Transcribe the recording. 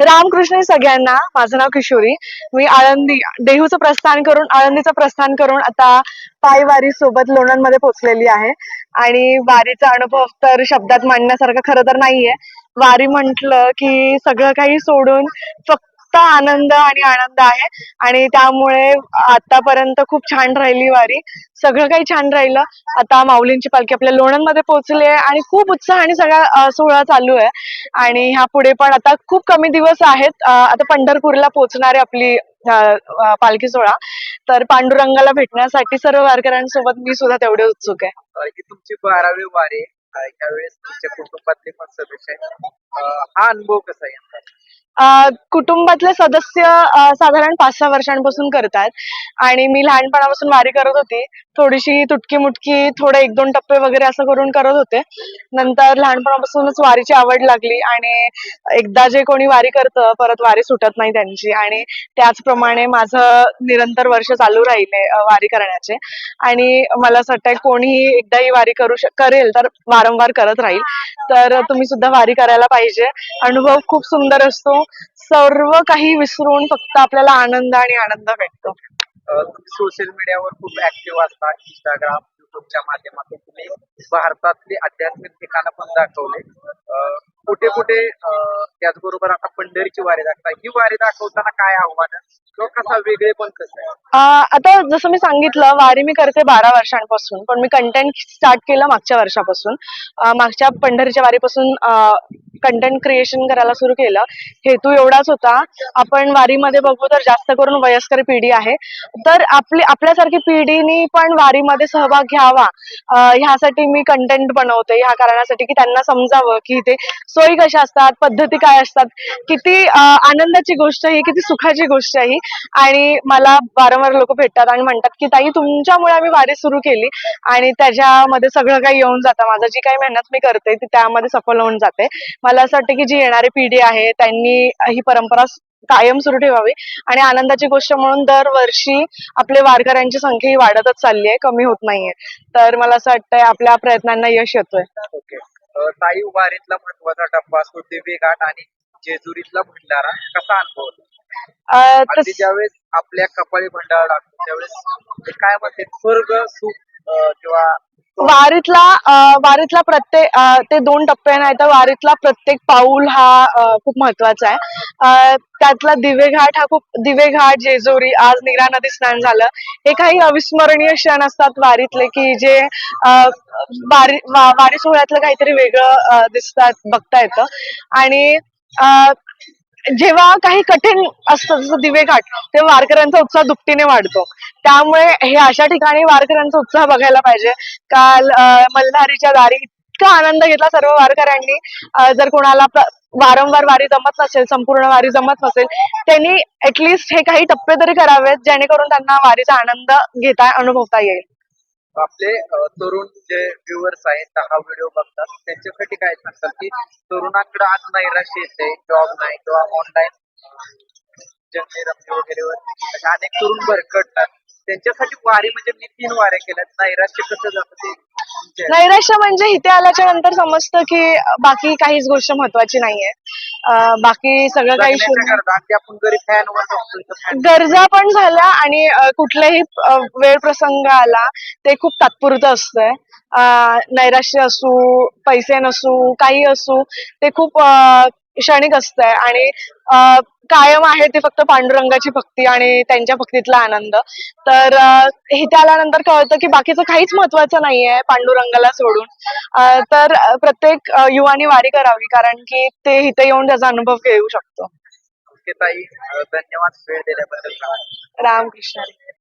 रामकृष्ण सगळ्यांना. माझं नाव किशोरी. मी आळंदी देहूचं प्रस्थान करून आळंदीचं प्रस्थान करून आता पायवारी सोबत लोणंदमध्ये पोहोचलेली आहे. आणि वारीचा अनुभव तर शब्दात मांडण्यासारखं खरं तर नाहीये. वारी म्हटलं की सगळं काही सोडून फक्त आनंद आणि आनंद आहे. आणि त्यामुळे आतापर्यंत खूप छान राहिली वारी. सगळं काही छान राहिलं. आता माऊलींची पालखी आपल्या लोणंदमध्ये पोहोचली आहे आणि खूप उत्साहाने सगळा सोहळा चालू आहे. आणि ह्या पुढे पण आता खूप कमी दिवस आहेत. आता पंढरपूरला पोहोचणार आहे आपली पालखी सोहळा. तर पांडुरंगाला भेटण्यासाठी सर्व वारकऱ्यांसोबत मी सुद्धा तेवढे उत्सुक आहे. तुमची बारावी वारी यावेळेस तुमच्या कुटुंबातले पण सदस्य आहेत? हा अनुभव कसा आहे कुटुंबातले सदस्य साधारण पाच सहा वर्षांपासून करतात. आणि मी लहानपणापासून वारी करत होती. थोडीशी तुटकी मुटकी थोडे एक दोन टप्पे वगैरे असं करून करत होते. नंतर लहानपणापासूनच वारीची आवड लागली आणि एकदा जे कोणी वारी करतं परत वारी सुटत नाही त्यांची. आणि त्याचप्रमाणे माझं निरंतर वर्ष चालू राहिले वारी करण्याचे. आणि मला असं वाटतंय कोणीही एकदा ही वारी करू शक करेल तर वारंवार करत राहील. तर तुम्ही सुद्धा वारी करायला पाहिजे. अनुभव खूप सुंदर असतो. सर्व काही विसरून फक्त आपल्याला आनंद आणि आनंद भेटतो. सोशल मीडियावर खूप ऍक्टिव्ह असतात इंस्टाग्राम युट्यूबच्या माध्यमातून तुम्ही भारतातली आध्यात्मिक ठिकाणं पण दाखवले. कुठे कुठे त्याचबरोबर आता पंढरीची वारी दाखवता. ही वारी दाखवताना काय आव्हान कसा वेगळे पण कसं आता जसं मी सांगितलं वारी मी करते बारा वर्षांपासून पण मी कंटेंट स्टार्ट केलं मागच्या वर्षापासून. मागच्या पंढरीच्या वारीपासून कंटेंट क्रिएशन करायला सुरू केलं. हेतू एवढाच होता. आपण वारीमध्ये बघू तर जास्त करून वयस्कर पिढी आहे. तर आपली आपल्यासारखी पिढीनी पण वारीमध्ये सहभाग घ्यावा. ह्यासाठी मी कंटेंट बनवते. ह्या कारणासाठी की त्यांना समजावं की ते सोयी कशा असतात? पद्धती काय असतात? किती आनंदाची गोष्ट ही किती सुखाची गोष्ट आहे ही. आणि मला वारंवार लोक भेटतात आणि म्हणतात की ताई तुमच्यामुळे आम्ही वारी सुरू केली आणि त्याच्यामध्ये सगळं काही येऊन जातं. माझं जी काही मेहनत मी करते ती त्यामध्ये सफल होऊन जाते. मला असं वाटतं की जी येणारी पिढी आहे त्यांनी ही परंपरा कायम सुरू ठेवावी. आणि आनंदाची गोष्ट म्हणून दरवर्षी आपले वारकऱ्यांची संख्या ही वाढतच चालली आहे कमी होत नाहीये. तर मला असं वाटतंय आपल्या प्रयत्नांना यश येतोय. ओके. ताई वारीतला महत्त्वाचा टप्पा असतो दिवे घाट आणि जेजुरीतला भंडारा कसा अनुभव अगदी ज्यावेळेस आपल्या कपाळी भंडारा लागतो त्यावेळेस काय म्हणते स्वर्ग सुख किंवा वारीतला वारीतला प्रत्येक ते दोन टप्पे नाही तर वारीतला प्रत्येक पाऊल हा खूप महत्त्वाचा आहे. त्यातला त्यातला दिवेघाट हा खूप दिवेघाट जेजुरी आज नीरा नदी स्नान झालं. हे काही अविस्मरणीय क्षण असतात वारीतले की जे वारी वारी सोहळ्यातलं काहीतरी वेगळं दिसतात बघता येतं. आणि जेव्हा काही कठीण असतं जसं दिवेघाट तेव्हा वारकऱ्यांचा उत्साह दुपटीने वाढतो. त्यामुळे हे अशा ठिकाणी वारकऱ्यांचा उत्साह बघायला पाहिजे. काल मल्हारीच्या दारी इतका आनंद घेतला सर्व वारकऱ्यांनी. जर कोणाला वारंवार वारी जमत नसेल संपूर्ण वारी जमत नसेल त्यांनी ऍटलिस्ट हे काही टप्पे तरी करावेत जेणेकरून त्यांना वारीचा आनंद घेता अनुभवता येईल. आपले तरुण जे व्ह्युअर्स आहेत हा व्हिडिओ बघतात त्यांच्यासाठी काय सांगतात की तरुणांकडे आज नैराश्य येते जॉब नाही किंवा ऑनलाईन वगैरे वर. अनेक तरुण भरकटतात. त्यांच्यासाठी वारी म्हणजे मी तीन वाऱ्या केल्यात. नैराश्य कसं जातं ते? नैराश्य म्हणजे इथे आल्याच्यानंतर समजतं की बाकी काहीच गोष्ट महत्वाची नाहीये. बाकी सगळं काही गरजा पण झाल्या आणि कुठलाही वेळ प्रसंग आला ते खूप तात्पुरतं असतंय. नैराश्य असू पैसे नसू काही असू ते खूप क्षणिक असतंय. आणि अ, कायम आहे ते फक्त पांडुरंगाची भक्ती आणि त्यांच्या भक्तीतला आनंद. तर इथे आल्यानंतर कळतं की बाकीचं काहीच महत्वाचं नाहीये पांडुरंगाला सोडून. तर प्रत्येक युवानी वारी करावी कारण की ते इथे येऊन त्याचा अनुभव घेऊ शकतो. धन्यवाद वेळ दिल्याबद्दल. रामकृष्ण.